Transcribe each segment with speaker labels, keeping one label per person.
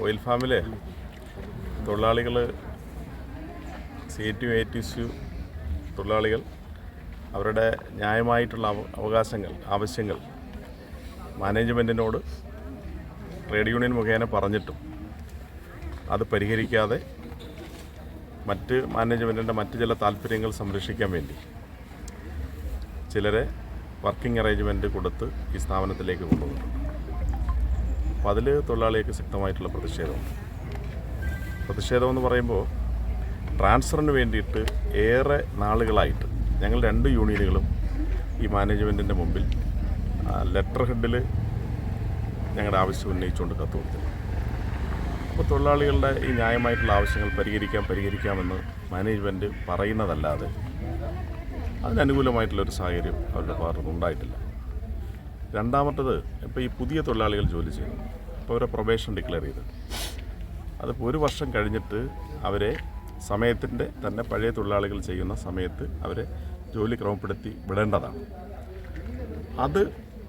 Speaker 1: Oil ഫാമിലെ തൊഴിലാളികൾ C T A T തൊഴിലാളികൾ അവരുടെ ന്യായമായിട്ടുള്ള അവ- അവകാശങ്ങൾ ആവശ്യങ്ങൾ മാനേജ്മെന്റിനോട് ട്രേഡ് യൂണിയൻ മുഖേന പറഞ്ഞിട്ടും അത് പരിഹരിക്കാതെ മറ്റ് മാനേജ്മെന്റിന്റെ മറ്റ് ചില താല്പര്യങ്ങൾ സംരക്ഷിക്കാൻ വേണ്ടി ചിലരെ വർക്കിംഗ് അറേഞ്ച്മെന്റ് കൊടുത്ത് ഈ സ്ഥാപനത്തിലേക്ക് കൊണ്ടുവന്നിട്ടുണ്ട് അപ്പോൾ അതിൽ തൊഴിലാളികൾക്ക് ശക്തമായിട്ടുള്ള പ്രതിഷേധമുണ്ട് പ്രതിഷേധം എന്ന് പറയുമ്പോൾ ട്രാൻസ്ഫറിന് വേണ്ടിയിട്ട് ഏറെ നാളുകളായിട്ട് ഞങ്ങൾ രണ്ട് യൂണിയനുകളും ഈ മാനേജ്മെന്റിന്റെ മുമ്പിൽ ലെറ്റർ ഹെഡിൽ ഞങ്ങളുടെ ആവശ്യം ഉന്നയിച്ചുകൊണ്ട് കത്ത് കൊടുത്തില്ല അപ്പോൾ തൊഴിലാളികളുടെ ഈ ന്യായമായിട്ടുള്ള ആവശ്യങ്ങൾ പരിഹരിക്കാം പരിഹരിക്കാമെന്ന് മാനേജ്മെന്റ് പറയുന്നതല്ലാതെ അതിനനുകൂലമായിട്ടുള്ളൊരു സാഹചര്യം അവരുടെ ഭാഗത്തുനിന്ന് ഉണ്ടായിട്ടില്ല. രണ്ടാമത്തത് ഇപ്പോൾ ഈ പുതിയ തൊഴിലാളികൾ ജോലി ചെയ്യുന്നു. അപ്പോൾ അവരെ പ്രൊബേഷൻ ഡിക്ലെയർ ചെയ്ത്. അതിപ്പോൾ ഒരു വർഷം കഴിഞ്ഞിട്ട് അവരെ സമയത്തിന്റെ തന്നെ പഴയ തൊഴിലാളികൾ ചെയ്യുന്ന സമയത്ത് അവരെ ജോലി ക്രമപ്പെടുത്തി വിടേണ്ടതാണ്. അത്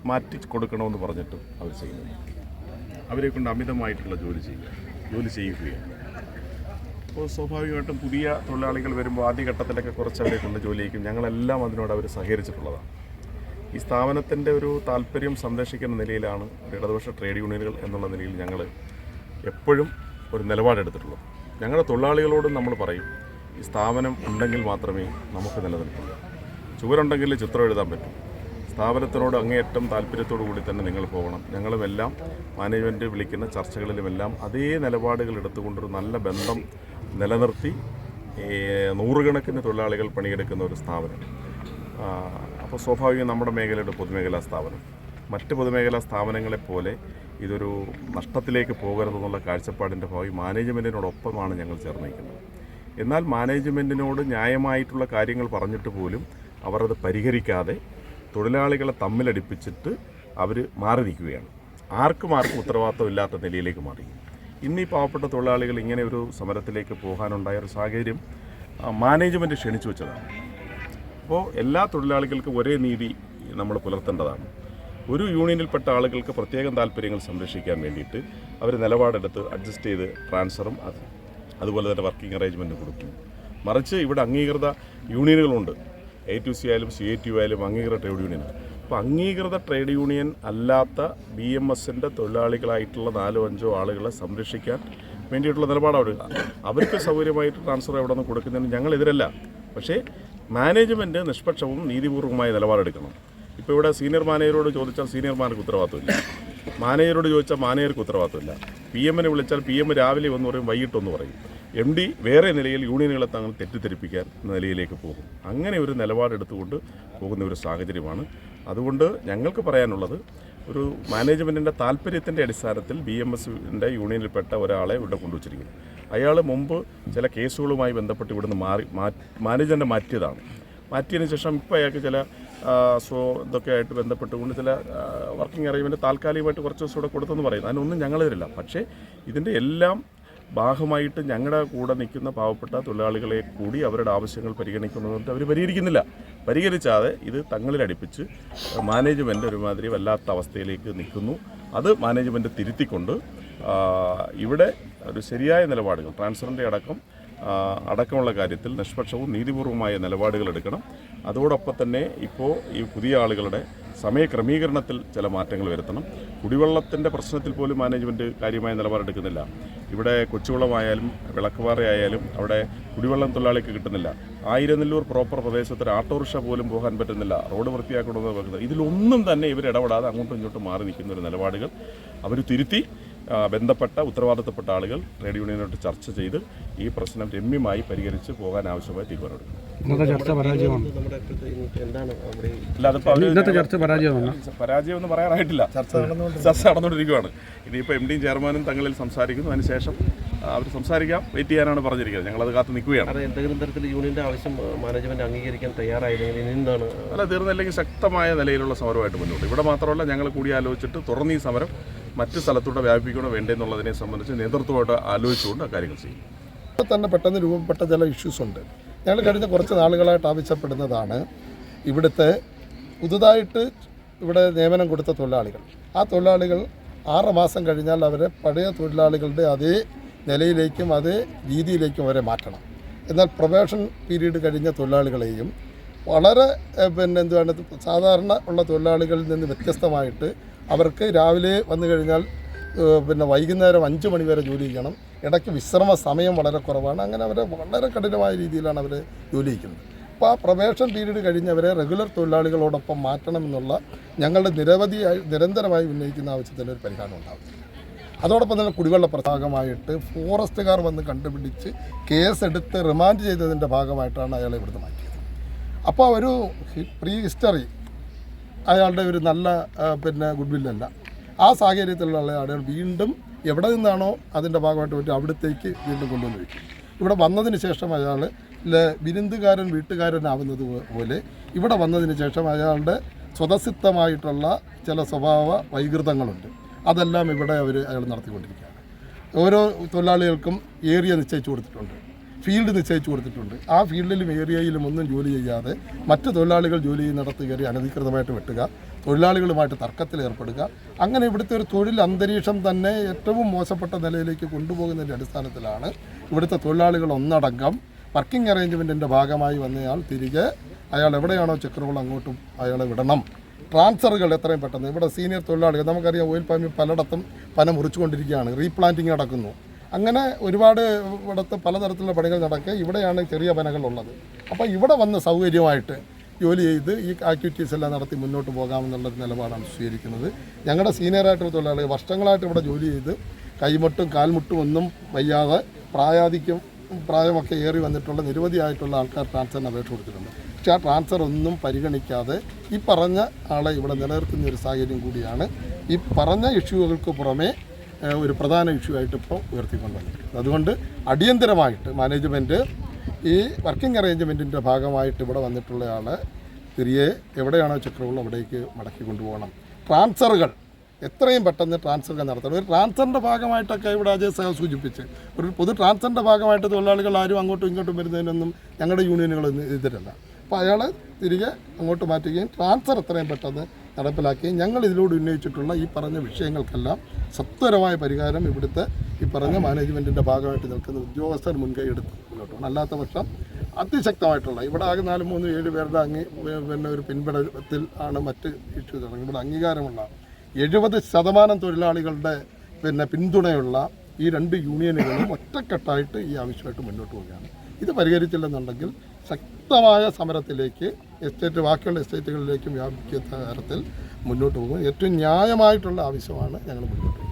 Speaker 1: മാറ്റി കൊടുക്കണമെന്ന് പറഞ്ഞിട്ടും അവർ ചെയ്യുന്നു. അവരെ കൊണ്ട് അമിതമായിട്ടുള്ള ജോലി ചെയ്യുക ജോലി ചെയ്യുകയാണ്. അപ്പോൾ സ്വാഭാവികമായിട്ടും പുതിയ തൊഴിലാളികൾ വരുമ്പോൾ ആദ്യഘട്ടത്തിലൊക്കെ കുറച്ച് അവരെ കൊണ്ട് ജോലി ചെയ്യിക്കും. ഞങ്ങളെല്ലാം അതിനോട് അവർ സഹകരിച്ചിട്ടുള്ളതാണ്. ഈ സ്ഥാപനത്തിന്റെ ഒരു താല്പര്യം സംരക്ഷിക്കുന്ന നിലയിലാണ് ഇടതുപക്ഷ ട്രേഡ് യൂണിയനുകൾ എന്നുള്ള നിലയിൽ ഞങ്ങൾ എപ്പോഴും ഒരു നിലപാടെടുത്തിട്ടുള്ളൂ ഞങ്ങളുടെ തൊഴിലാളികളോടും നമ്മൾ പറയും ഈ സ്ഥാപനം ഉണ്ടെങ്കിൽ മാത്രമേ നമുക്ക് നിലനിൽക്കുള്ളൂ. ചുവരുണ്ടെങ്കിൽ ചിത്രം എഴുതാൻ പറ്റും. സ്ഥാപനത്തിനോട് അങ്ങേയറ്റം താല്പര്യത്തോടു കൂടി തന്നെ നിങ്ങൾ പോകണം. ഞങ്ങളുമെല്ലാം മാനേജ്മെന്റ് വിളിക്കുന്ന ചർച്ചകളിലുമെല്ലാം അതേ നിലപാടുകൾ എടുത്തുകൊണ്ടൊരു നല്ല ബന്ധം നിലനിർത്തി നൂറുകണക്കിന് തൊഴിലാളികൾ പണിയെടുക്കുന്ന ഒരു സ്ഥാപനം. അപ്പോൾ സ്വാഭാവികം നമ്മുടെ മേഖലയുടെ പൊതുമേഖലാ സ്ഥാപനം. മറ്റ് പൊതുമേഖലാ സ്ഥാപനങ്ങളെ പോലെ ഇതൊരു നഷ്ടത്തിലേക്ക് പോകരുതെന്നുള്ള കാഴ്ചപ്പാടിന്റെ ഭാവി മാനേജ്മെന്റിനോടൊപ്പമാണ് ഞങ്ങൾ ചേർന്നിരിക്കുന്നത്. എന്നാൽ മാനേജ്മെന്റിനോട് ന്യായമായിട്ടുള്ള കാര്യങ്ങൾ പറഞ്ഞിട്ട് പോലും അവരത് പരിഹരിക്കാതെ തൊഴിലാളികളെ തമ്മിലടിപ്പിച്ചിട്ട് അവർ മാറി നിൽക്കുകയാണ് ആർക്കും ആർക്കും ഉത്തരവാദിത്തമില്ലാത്ത നിലയിലേക്ക് മാറി. ഇന്ന് ഈ പാവപ്പെട്ട തൊഴിലാളികൾ ഇങ്ങനെ ഒരു സമരത്തിലേക്ക് പോകാനുണ്ടായ ഒരു സാഹചര്യം മാനേജ്മെന്റ് ക്ഷണിച്ചു വെച്ചതാണ്. അപ്പോൾ എല്ലാ തൊഴിലാളികൾക്കും ഒരേ നീതി നമ്മൾ പുലർത്തേണ്ടതാണ്. ഒരു യൂണിയനിൽപ്പെട്ട ആളുകൾക്ക് പ്രത്യേകം താല്പര്യങ്ങൾ സംരക്ഷിക്കാൻ വേണ്ടിയിട്ട് അവർ നിലപാടെടുത്ത് അഡ്ജസ്റ്റ് ചെയ്ത് ട്രാൻസ്ഫറും അത് അതുപോലെ തന്നെ വർക്കിംഗ് അറേഞ്ച്മെന്റ് കൊടുക്കും. മറിച്ച് ഇവിടെ അംഗീകൃത യൂണിയനുകളുണ്ട്. എ ടു സി ആയാലും സി എ ടി ആയാലും അംഗീകൃത ട്രേഡ് യൂണിയനാണ് അപ്പോൾ അംഗീകൃത ട്രേഡ് യൂണിയൻ അല്ലാത്ത ബി എം എസിന്റെ തൊഴിലാളികളായിട്ടുള്ള നാലോ അഞ്ചോ ആളുകളെ സംരക്ഷിക്കാൻ വേണ്ടിയിട്ടുള്ള നിലപാടാണ്. അവർക്ക് സൗകര്യമായിട്ട് ട്രാൻസ്ഫർ എവിടെ നിന്ന് കൊടുക്കുന്നതിന് ഞങ്ങൾ എതിരല്ല പക്ഷേ മാനേജ്മെന്റ് നിഷ്പക്ഷവും നീതിപൂർവമായ നിലപാടെടുക്കണം. ഇപ്പോൾ ഇവിടെ സീനിയർ മാനേജരോട് ചോദിച്ചാൽ സീനിയർമാർക്ക് ഉത്തരവാദിത്തമില്ല മാനേജരോട് ചോദിച്ചാൽ മാനേജർക്ക് ഉത്തരവാദിത്തമില്ല പി എമ്മിനെ വിളിച്ചാൽ പി എം രാവിലെ ഒന്ന് പറയും വൈകിട്ടൊന്ന് പറയും. എം ഡി വേറെ നിലയിൽ യൂണിയനുകളെ തങ്ങൾ തെറ്റിദ്ധരിപ്പിക്കാൻ നിലയിലേക്ക് പോകും. അങ്ങനെ ഒരു നിലപാടെടുത്തുകൊണ്ട് പോകുന്ന ഒരു സാഹചര്യമാണ്. അതുകൊണ്ട് ഞങ്ങൾക്ക് പറയാനുള്ളത് ഒരു മാനേജ്മെന്റിന്റെ താല്പര്യത്തിന്റെ അടിസ്ഥാനത്തിൽ ബി എം എസിന്റെ യൂണിയനിൽപ്പെട്ട ഒരാളെ ഇവിടെ കൊണ്ടുവച്ചിരിക്കുന്നു. അയാൾ മുമ്പ് ചില കേസുകളുമായി ബന്ധപ്പെട്ട് ഇവിടുന്ന് മാറി മാനേജറിനെ മാറ്റിയതാണ്. മാറ്റിയതിന് ശേഷം ഇപ്പോൾ അയാൾക്ക് ചില സോ ഇതൊക്കെ ആയിട്ട് ബന്ധപ്പെട്ടുകൊണ്ട് ചില വർക്കിംഗ് അറേഞ്ച്മെന്റ് താൽക്കാലികമായിട്ട് കുറച്ച് ദിവസം കൂടെ കൊടുത്തെന്ന് പറയുന്നു. അതിനൊന്നും ഞങ്ങൾ തരില്ല പക്ഷേ ഇതിന്റെ എല്ലാം ഭാഗമായിട്ട് ഞങ്ങളുടെ കൂടെ നിൽക്കുന്ന പാവപ്പെട്ട തൊഴിലാളികളെ കൂടി അവരുടെ ആവശ്യങ്ങൾ പരിഗണിക്കുന്നതുകൊണ്ട് അവർ പരിഹരിക്കുന്നില്ല. പരിഹരിച്ചാതെ ഇത് തങ്ങളിലടിപ്പിച്ച് മാനേജ്മെന്റ് ഒരുമാതിരി വല്ലാത്ത അവസ്ഥയിലേക്ക് നിൽക്കുന്നു. അത് മാനേജ്മെന്റ് തിരുത്തിക്കൊണ്ട് ഇവിടെ ഒരു ശരിയായ നിലപാടുകൾ ട്രാൻസ്ഫറിന്റെ അടക്കം അടക്കമുള്ള കാര്യത്തിൽ നിഷ്പക്ഷവും നീതിപൂർവമായ നിലപാടുകൾ എടുക്കണം. അതോടൊപ്പം തന്നെ ഇപ്പോൾ ഈ പുതിയ ആളുകളുടെ സമയക്രമീകരണത്തിൽ ചില മാറ്റങ്ങൾ വരുത്തണം. കുടിവെള്ളത്തിന്റെ പ്രശ്നത്തിൽ പോലും മാനേജ്മെന്റ് കാര്യമായ നിലപാടെടുക്കുന്നില്ല ഇവിടെ കൊച്ചുവെള്ളമായാലും വിളക്കുപാറയായാലും അവിടെ കുടിവെള്ളം തൊഴിലാളിക്ക് കിട്ടുന്നില്ല. ആയിരനെല്ലൂർ പ്രോപ്പർ പ്രദേശത്ത് ഒരു ഓട്ടോറിക്ഷ പോലും പോകാൻ പറ്റുന്നില്ല. റോഡ് വൃത്തിയാക്കണമെന്ന് പറയുന്നത് ഇതിലൊന്നും തന്നെ ഇവർ ഇടപെടാതെ അങ്ങോട്ടും ഇങ്ങോട്ടും മാറി നിൽക്കുന്ന ഒരു നിലപാടുകൾ അവർ തിരുത്തി ബന്ധപ്പെട്ട ഉത്തരവാദിത്തപ്പെട്ട ആളുകൾ ട്രേഡ് യൂണിയനോട് ചർച്ച ചെയ്ത് ഈ പ്രശ്നം രമ്യമായി പരിഹരിച്ച് പോകാൻ ആവശ്യമായ തീരുമാനമെടുക്കും. പരാജയം എന്ന് പറയാറായിട്ടില്ല. ചർച്ച നടന്നുകൊണ്ടിരിക്കുകയാണ് ഇനിയിപ്പോൾ എം ഡിയും ചെയർമാനും തങ്ങളിൽ സംസാരിക്കുന്നു. അതിനുശേഷം അവർ സംസാരിക്കാം. വെയിറ്റ് ചെയ്യാനാണ് പറഞ്ഞിരിക്കുന്നത്. ഞങ്ങളത് കാത്ത് നിൽക്കുകയാണ്.
Speaker 2: അത് എന്തെങ്കിലും തരത്തിൽ യൂണിയന്റെ ആവശ്യം മാനേജ്മെന്റ് അംഗീകരിക്കാൻ തയ്യാറായില്ലെങ്കിൽ ഇനി എന്താണ്?
Speaker 1: അല്ല തീർന്നില്ലെങ്കിൽ ശക്തമായ നിലയിലുള്ള സമരമായിട്ട് മുന്നോട്ട്. ഇവിടെ മാത്രമല്ല ഞങ്ങൾ കൂടി ആലോചിച്ചിട്ട് തുറന്ന് ഈ സമരം മറ്റ് സ്ഥലത്തൂടെ വ്യാപിപ്പിക്കണോ വേണ്ടെന്നുള്ളതിനെ സംബന്ധിച്ച് നേതൃത്വമായിട്ട് ആലോചിച്ചുകൊണ്ട് കാര്യങ്ങൾ ചെയ്യും.
Speaker 3: ഇപ്പോൾ തന്നെ പെട്ടെന്ന് രൂപപ്പെട്ട ചില ഇഷ്യൂസ് ഉണ്ട്. ഞങ്ങൾ കഴിഞ്ഞ കുറച്ച് നാളുകളായിട്ട് ആവശ്യപ്പെടുന്നതാണ് ഇവിടുത്തെ പുതുതായിട്ട് ഇവിടെ നിയമനം കൊടുത്ത തൊഴിലാളികൾ. ആ തൊഴിലാളികൾ ആറ് മാസം കഴിഞ്ഞാൽ അവരെ പഴയ തൊഴിലാളികളുടെ അതേ നിലയിലേക്കും അതേ രീതിയിലേക്കും അവരെ മാറ്റണം. എന്നാൽ പ്രൊബേഷൻ പീരീഡ് കഴിഞ്ഞ തൊഴിലാളികളെയും വളരെ പിന്നെ എന്തുവാണ് സാധാരണ ഉള്ള തൊഴിലാളികളിൽ നിന്ന് വ്യത്യസ്തമായിട്ട് അവർക്ക് രാവിലെ വന്നു കഴിഞ്ഞാൽ പിന്നെ വൈകുന്നേരം അഞ്ച് മണി വരെ ജോലി ചെയ്യണം. ഇടയ്ക്ക് വിശ്രമ സമയം വളരെ കുറവാണ്. അങ്ങനെ അവരെ വളരെ കഠിനമായ രീതിയിലാണ് അവർ ജോലി ചെയ്യുന്നത്. അപ്പോൾ ആ പ്രവേഷൻ പീരീഡ് കഴിഞ്ഞവരെ റെഗുലർ തൊഴിലാളികളോടൊപ്പം മാറ്റണമെന്നുള്ള ഞങ്ങളുടെ നിരവധിയായി നിരന്തരമായി ഉന്നയിക്കുന്ന ആവശ്യത്തിന് ഒരു പരിഹാരം ഉണ്ടാകും. അതോടൊപ്പം തന്നെ കുടിവെള്ള പ്രഭാഗമായിട്ട് ഫോറസ്റ്റുകാർ വന്ന് കണ്ടുപിടിച്ച് കേസെടുത്ത് റിമാൻഡ് ചെയ്തതിന്റെ ഭാഗമായിട്ടാണ് അയാളെ ഇവിടുന്ന് മാറ്റിയത്. അപ്പോൾ ഒരു പ്രീ ഹിസ്റ്ററി അയാളുടെ ഒരു നല്ല പിന്നെ പിന്നെ ഗുഡ്വില്ലല്ല. ആ സാഹചര്യത്തിലുള്ള ആളുകൾ വീണ്ടും എവിടെ നിന്നാണോ അതിന്റെ ഭാഗമായിട്ട് പറ്റും അവിടത്തേക്ക് വീണ്ടും കൊണ്ടുവന്ന് വയ്ക്കും ഇവിടെ വന്നതിന് ശേഷം അയാൾ വിരുന്നുകാരൻ വീട്ടുകാരനാവുന്നത് പോലെ ഇവിടെ വന്നതിന് ശേഷം അയാളുടെ സ്വതസിദ്ധമായിട്ടുള്ള ചില സ്വഭാവ വൈകൃതങ്ങളുണ്ട്. അതെല്ലാം ഇവിടെ അവർ അയാൾ നടത്തിക്കൊണ്ടിരിക്കുകയാണ്. ഓരോ തൊഴിലാളികൾക്കും ഏരിയ നിശ്ചയിച്ചു കൊടുത്തിട്ടുണ്ട്. ഫീൽഡ് നിശ്ചയിച്ചു കൊടുത്തിട്ടുണ്ട്. ആ ഫീൽഡിലും ഏരിയയിലും ഒന്നും ജോലി ചെയ്യാതെ മറ്റ് തൊഴിലാളികൾ ജോലി ചെയ്യുന്നിടത്ത് കയറി അനധികൃതമായിട്ട് വെട്ടുക തൊഴിലാളികളുമായിട്ട് തർക്കത്തിൽ ഏർപ്പെടുക അങ്ങനെ ഇവിടുത്തെ ഒരു തൊഴിൽ അന്തരീക്ഷം തന്നെ ഏറ്റവും മോശപ്പെട്ട നിലയിലേക്ക് കൊണ്ടുപോകുന്നതിന്റെ അടിസ്ഥാനത്തിലാണ് ഇവിടുത്തെ തൊഴിലാളികൾ ഒന്നടങ്കം വർക്കിംഗ് അറേഞ്ച്മെന്റിന്റെ ഭാഗമായി വന്നയാൾ തിരികെ അയാൾ എവിടെയാണോ ചെക്കറുകൾ അങ്ങോട്ടും അയാളെ വിടണം. ട്രാൻസ്ഫറുകൾ എത്രയും പെട്ടെന്ന്. ഇവിടെ സീനിയർ തൊഴിലാളികൾ നമുക്കറിയാം ഓയിൽ പാമ്പിൽ പലയിടത്തും പന മുറിച്ചുകൊണ്ടിരിക്കുകയാണ്. റീപ്ലാന്റിങ് നടക്കുന്നു. അങ്ങനെ ഒരുപാട് ഇവിടുത്തെ പലതരത്തിലുള്ള പണികൾ നടക്കുക ഇവിടെയാണ് ചെറിയ പനകളുള്ളത് അപ്പോൾ ഇവിടെ വന്ന് സൗകര്യമായിട്ട് ജോലി ചെയ്ത് ഈ ആക്ടിവിറ്റീസ് എല്ലാം നടത്തി മുന്നോട്ട് പോകാമെന്നുള്ളൊരു നിലപാടാണ് സ്വീകരിക്കുന്നത്. ഞങ്ങളുടെ സീനിയറായിട്ടുള്ള തൊഴിലാളികൾ വർഷങ്ങളായിട്ട് ഇവിടെ ജോലി ചെയ്ത് കൈമുട്ടും കാൽമുട്ടും ഒന്നും വയ്യാതെ പ്രായാധിക്യം പ്രായമൊക്കെ ഏറി വന്നിട്ടുള്ള നിരവധിയായിട്ടുള്ള ആൾക്കാർ ട്രാൻസ്ഫറിന് അപേക്ഷ കൊടുത്തിട്ടുണ്ട്. പക്ഷേ ആ ട്രാൻസ്ഫർ ഒന്നും പരിഗണിക്കാതെ ഈ പറഞ്ഞ ആളെ ഇവിടെ നിലനിർത്തുന്ന ഒരു സാഹചര്യം കൂടിയാണ്. ഈ പറഞ്ഞ ഇഷ്യൂകൾക്ക് പുറമേ ഒരു പ്രധാന ഇഷ്യൂ ആയിട്ട് ഇപ്പോൾ ഉയർത്തിക്കൊണ്ടുവന്നിരിക്കുന്നത് അതുകൊണ്ട് അടിയന്തരമായിട്ട് മാനേജ്മെന്റ് ഈ വർക്കിംഗ് അറേഞ്ച്മെന്റിന്റെ ഭാഗമായിട്ട് ഇവിടെ വന്നിട്ടുള്ള ആളെ തിരികെ എവിടെയാണോ ചക്രമുള്ള അവിടേക്ക് മടക്കി കൊണ്ടുപോകണം. ട്രാൻസ്ഫറുകൾ എത്രയും പെട്ടെന്ന് ട്രാൻസ്ഫർ നടത്തണം. ഒരു ട്രാൻസ്ഫറിന്റെ ഭാഗമായിട്ടൊക്കെ ഇവിടെ അജയ് സഹ സൂചിപ്പിച്ച്. ഒരു പൊതു ട്രാൻസ്ഫറിന്റെ ഭാഗമായിട്ട് തൊഴിലാളികൾ ആരും അങ്ങോട്ടും ഇങ്ങോട്ടും വരുന്നതിനൊന്നും ഞങ്ങളുടെ യൂണിയനുകളൊന്നും എതിരല്ല അപ്പോൾ അയാൾ തിരികെ അങ്ങോട്ട് മാറ്റുകയും ട്രാൻസ്ഫർ എത്രയും പെട്ടെന്ന് നടപ്പിലാക്കുകയും ഞങ്ങൾ ഇതിലൂടെ ഉന്നയിച്ചിട്ടുള്ള ഈ പറഞ്ഞ വിഷയങ്ങൾക്കെല്ലാം സത്വരമായ പരിഹാരം ഇവിടുത്തെ ഈ പറഞ്ഞ മാനേജ്മെന്റിന്റെ ഭാഗമായിട്ട് നിൽക്കുന്ന ഉദ്യോഗസ്ഥർ മുൻകൈ എടുത്ത് മുന്നോട്ട് പോകണം. അല്ലാത്ത പക്ഷം അതിശക്തമായിട്ടുള്ള ഇവിടെ ആകെ നാല് മൂന്ന് ഏഴ് പേരുടെ അംഗി പിന്നെ ഒരു പിൻപടത്തിൽ ആണ് മറ്റ് ഇഷ്യൂ തുടങ്ങി. ഇവിടെ അംഗീകാരമുള്ള എഴുപത് ശതമാനം തൊഴിലാളികളുടെ പിന്നെ പിന്തുണയുള്ള ഈ രണ്ട് യൂണിയനുകളും ഒറ്റക്കെട്ടായിട്ട് ഈ ആവശ്യമായിട്ട് മുന്നോട്ട് പോവുകയാണ്. ഇത് പരിഹരിച്ചില്ലെന്നുണ്ടെങ്കിൽ ശക്തമായ സമരത്തിലേക്ക് എസ്റ്റേറ്റ് ബാക്കിയുള്ള എസ്റ്റേറ്റുകളിലേക്കും വ്യാപിക്കുന്ന തരത്തിൽ മുന്നോട്ട് പോകും ഏറ്റവും ന്യായമായിട്ടുള്ള ആവശ്യമാണ് ഞങ്ങൾ മുന്നോട്ട്